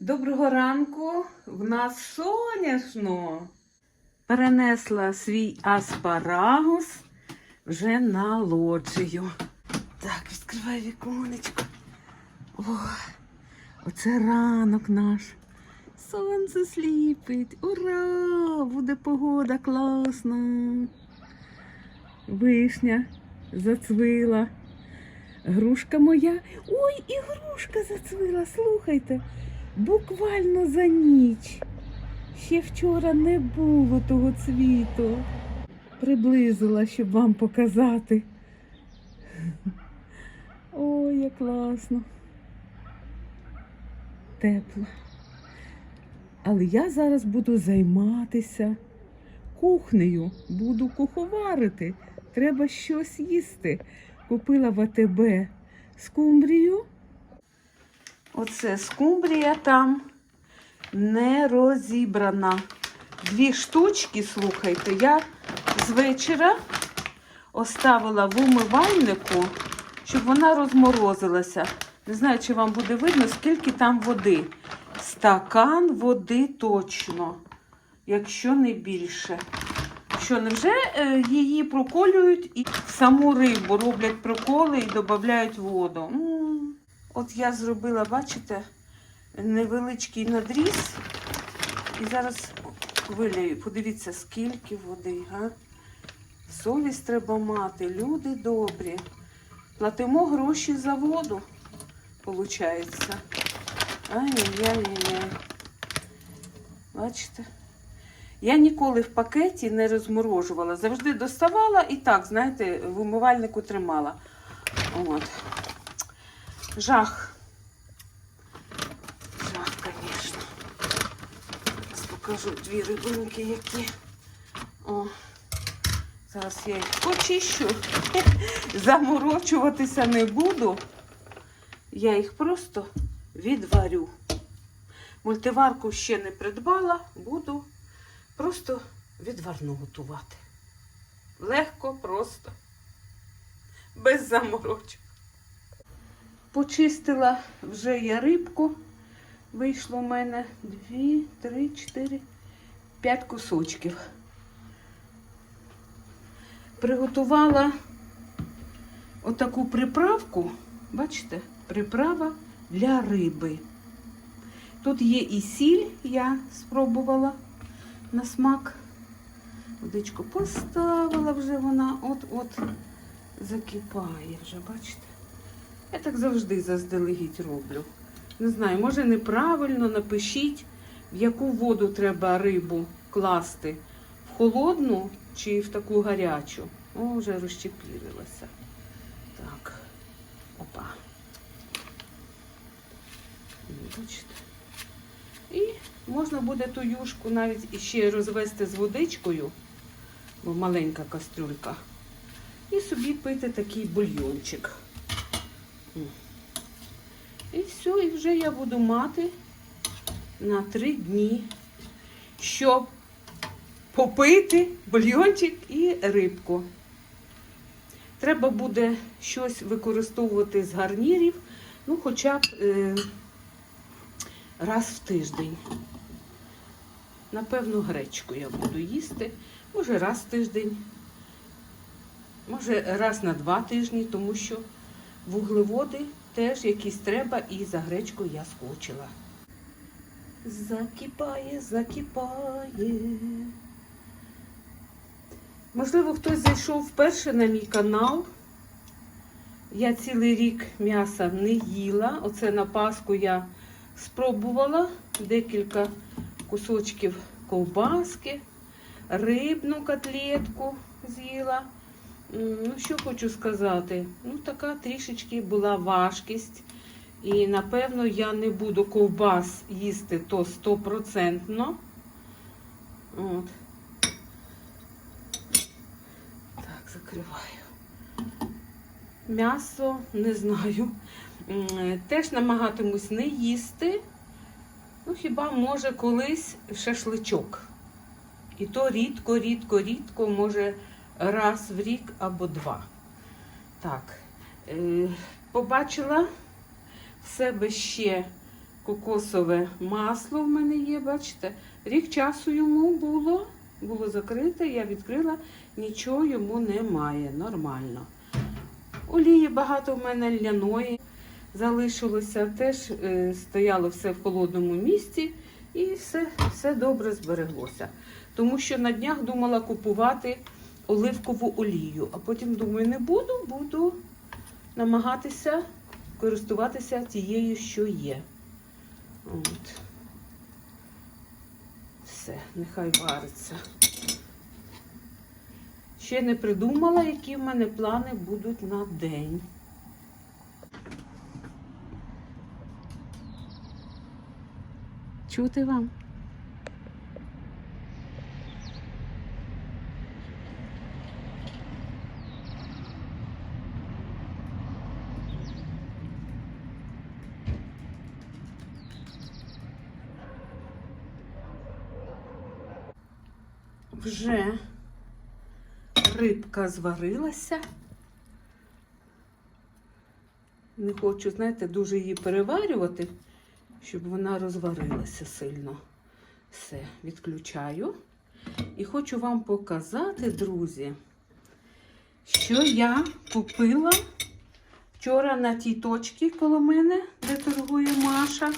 Доброго ранку. В нас соняшно. Перенесла свій аспарагус вже на лоджію. Так, відкривай віконечко. О, оце ранок наш. Сонце сліпить. Ура! Буде погода класна. Вишня зацвила. Грушка моя. Ой, і грушка зацвила, слухайте. Буквально за ніч. Ще вчора не було того цвіту. Приблизила, щоб вам показати. Ой, як класно. Тепло. Але я зараз буду займатися кухнею, буду куховарити. Треба щось їсти. Купила в АТБ скумбрію. Оце скумбрія там не розібрана. Дві штучки, слухайте, я з вечора оставила в умивальнику, щоб вона розморозилася. Не знаю, чи вам буде видно, скільки там води. Стакан води точно, якщо не більше. Що, невже е, її проколюють і саму рибу роблять проколи і додають воду? От я зробила, бачите, невеличкий надріз. І зараз виляю. Подивіться, скільки води. Га? Совість треба мати, люди добрі. Платимо гроші за воду, виходить. Ай-яй-яй-яй. Бачите? Я ніколи в пакеті не розморожувала. Завжди доставала і так, знаєте, в умивальнику тримала. От. Жах. Жах, звісно. Зараз покажу дві рибинки, які. О. Зараз я їх почищу. Заморочуватися не буду. Я їх просто відварю. Мультиварку ще не придбала, буду просто відварну готувати. Легко, просто, без заморочок. Почистила вже я рибку. Вийшло в мене дві, три, чотири, п'ять кусочків. Приготувала отаку приправку, бачите, приправа для риби. Тут є і сіль, я спробувала на смак. Водичку поставила вже вона, от-от закипає вже, бачите? Я так завжди заздалегідь роблю. Не знаю, може неправильно напишіть, в яку воду треба рибу класти. В холодну чи в таку гарячу. О, вже розчепірилася. Так. Опа. Бачите? І можна буде ту юшку навіть іще розвести з водичкою, бо маленька кастрюлька. І собі пити такий бульйончик. І все, і вже я буду мати на три дні, щоб попити бульйончик і рибку. Треба буде щось використовувати з гарнірів, ну, хоча б е, раз в тиждень. Напевно, гречку я буду їсти. Може, раз в тиждень, може, раз на два тижні, тому що вуглеводи теж якісь треба, і за гречку я скочила. Закипає, закипає. Можливо, хтось зайшов вперше на мій канал. Я цілий рік м'яса не їла. Оце на Пасху я спробувала декілька кусочків ковбаски, рибну котлетку з'їла. Ну, що хочу сказати? Ну, така трішечки була важкість. І, напевно, я не буду ковбас їсти то стопроцентно. От. Так, закриваю. М'ясо не знаю. Теж намагатимусь не їсти. Ну, хіба може колись шашличок. І то рідко, рідко, рідко, може раз в рік або два. Так, е, побачила в себе ще кокосове масло в мене є, бачите? Рік часу йому було, було закрите, я відкрила, нічого йому немає, нормально. Олії багато в мене ляної залишилося, теж е, стояло все в холодному місці і все, все добре збереглося. Тому що на днях думала купувати оливкову олію, а потім думаю, не буду, буду намагатися користуватися тією, що є. От. Все, нехай вариться. Ще не придумала, які в мене плани будуть на день. Чути вам? Вже рибка зварилася. Не хочу, знаєте, дуже її переварювати, щоб вона розварилася сильно. Все, відключаю. І хочу вам показати, друзі, що я купила вчора на тій точці коло мене, де торгує Маша.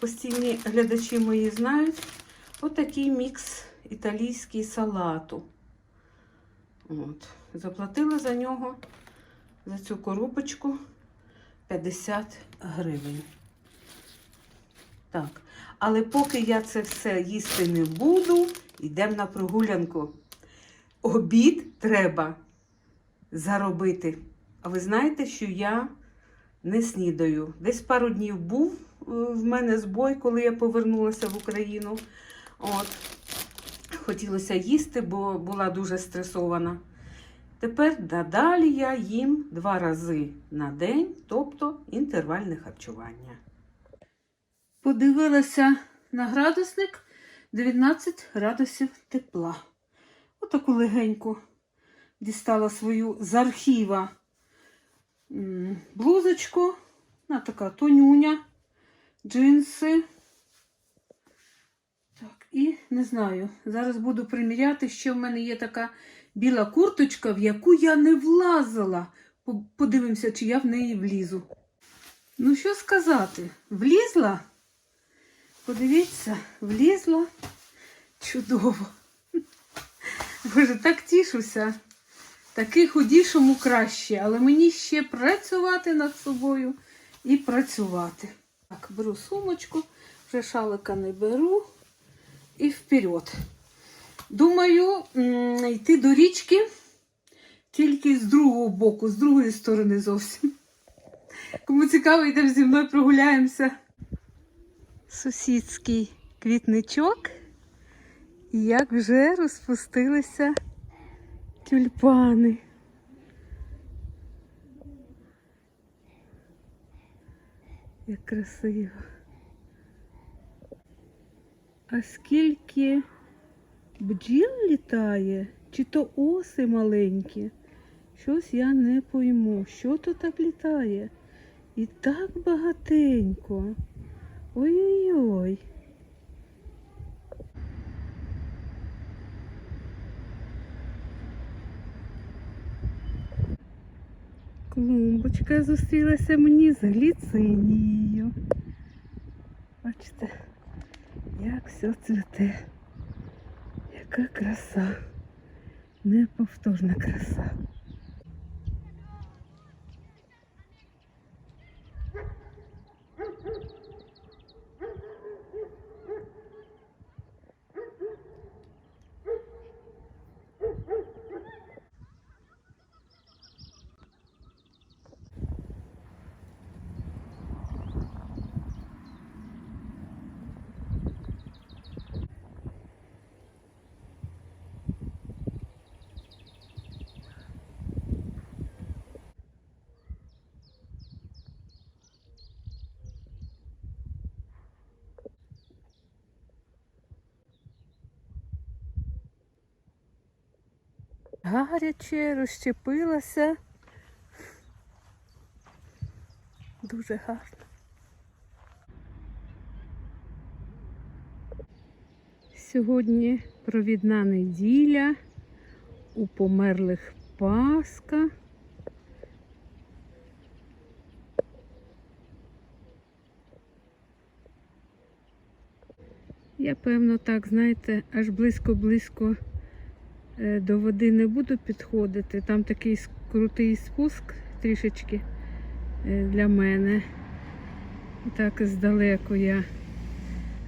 Постійні глядачі мої знають. Отакий мікс італійський салату. От. Заплатила за нього, за цю коробочку 50 гривень. Так. Але поки я це все їсти не буду, йдемо на прогулянку. Обід треба заробити. А ви знаєте, що я не снідаю. Десь пару днів був е, в мене збой, коли я повернулася в Україну. От. Хотілося їсти, бо була дуже стресована. Тепер далі я їм два рази на день, тобто інтервальне харчування. Подивилася на градусник 19 градусів тепла. Отаку легеньку дістала свою з архіва блузочку. Вона така тонюня, джинси. Так, і не знаю. Зараз буду приміряти, що в мене є така біла курточка, в яку я не влазила. Подивимося, чи я в неї влізу. Ну, що сказати, влізла? Подивіться, влізла чудово. Боже, так тішуся. Таки худішому краще, але мені ще працювати над собою і працювати. Так, беру сумочку, вже шалика не беру і вперед. Думаю, йти до річки тільки з другого боку, з другої сторони зовсім. Кому цікаво, йдемо зі мною прогуляємося. Сусідський квітничок. І як вже розпустилися тюльпани. Як красиво. А скільки бджіл літає, чи то оси маленькі? Щось я не пойму. Що то так літає? І так багатенько. Ой-ой-ой. Клумбочка зустрілася мені з гліцинією. Бачите, як все цвіте. Яка краса. Неповторна краса. гаряче, розщепилася. Дуже гарно. Сьогодні провідна неділя у померлих Пасха. Я певно так, знаєте, аж близько-близько до води не буду підходити. Там такий крутий спуск трішечки е, для мене. Так здалеку я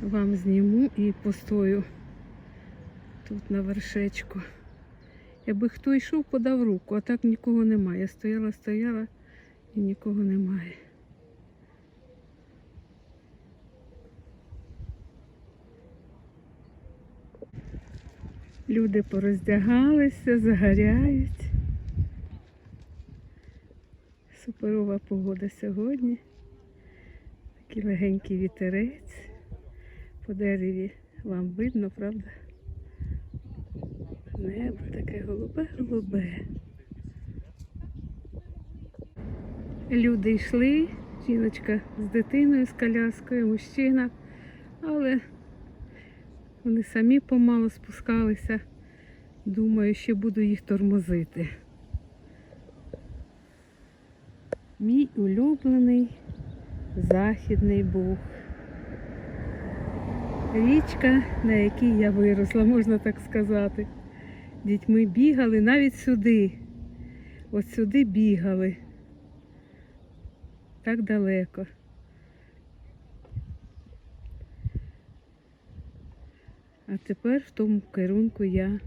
вам зніму і постою тут на вершечку. Якби хто йшов, подав руку, а так нікого немає. Я стояла, стояла і нікого немає. Люди пороздягалися, загоряють. Суперова погода сьогодні. Такий легенький вітерець. По дереві вам видно, правда? Небо таке голубе-голубе. Люди йшли, жіночка з дитиною, з коляскою, мужчина, але вони самі помало спускалися. Думаю, що буду їх тормозити. Мій улюблений західний Буг. Річка, на якій я виросла, можна так сказати. Дітьми бігали навіть сюди. От сюди бігали. Так далеко. А тепер в тому керунку я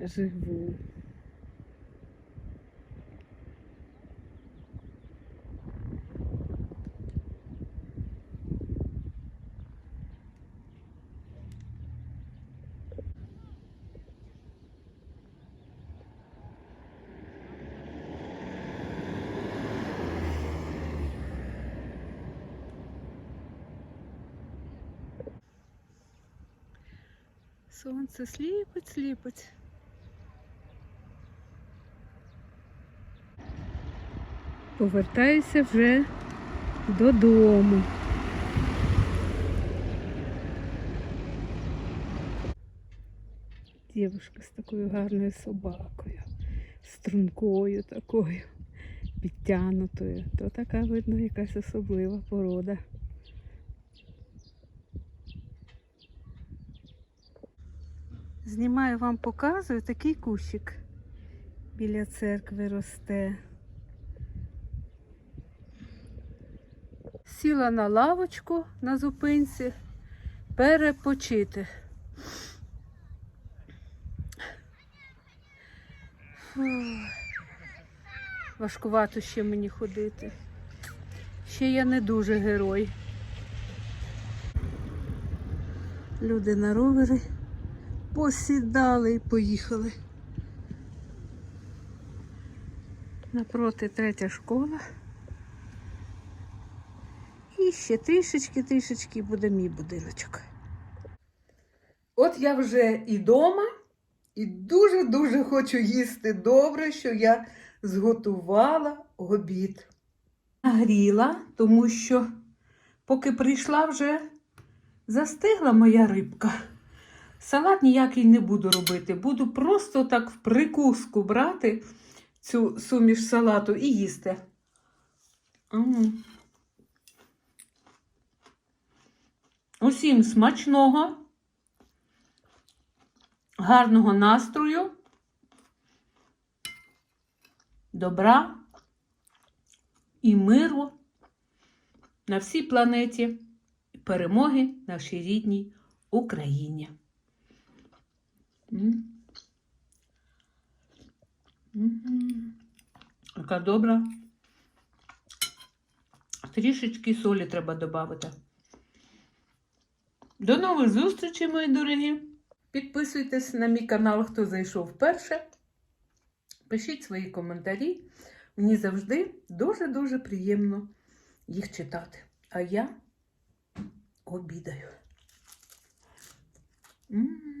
живу. Сонце сліпить, сліпить. Повертаюся вже додому. Дівушка з такою гарною собакою, стрункою такою, підтянутою. То така, видно, якась особлива порода. Знімаю вам, показую такий кущик біля церкви росте. Сіла на лавочку на зупинці перепочити. Фух. Важкувато ще мені ходити. Ще я не дуже герой. Люди на ровери посідали і поїхали. Напроти третя школа. І ще трішечки, трішечки буде мій будиночок. От я вже і дома, і дуже-дуже хочу їсти добре, що я зготувала обід. Нагріла, тому що поки прийшла вже застигла моя рибка. Салат ніякий не буду робити. Буду просто так в прикуску брати цю суміш салату і їсти. Усім смачного, гарного настрою, добра і миру на всій планеті, перемоги нашій рідній Україні. М. М. Яка добра. Трішечки солі треба додати. До нових зустрічей, мої дорогі! Підписуйтесь на мій канал, хто зайшов вперше. Пишіть свої коментарі. Мені завжди дуже-дуже приємно їх читати. А я обідаю. М.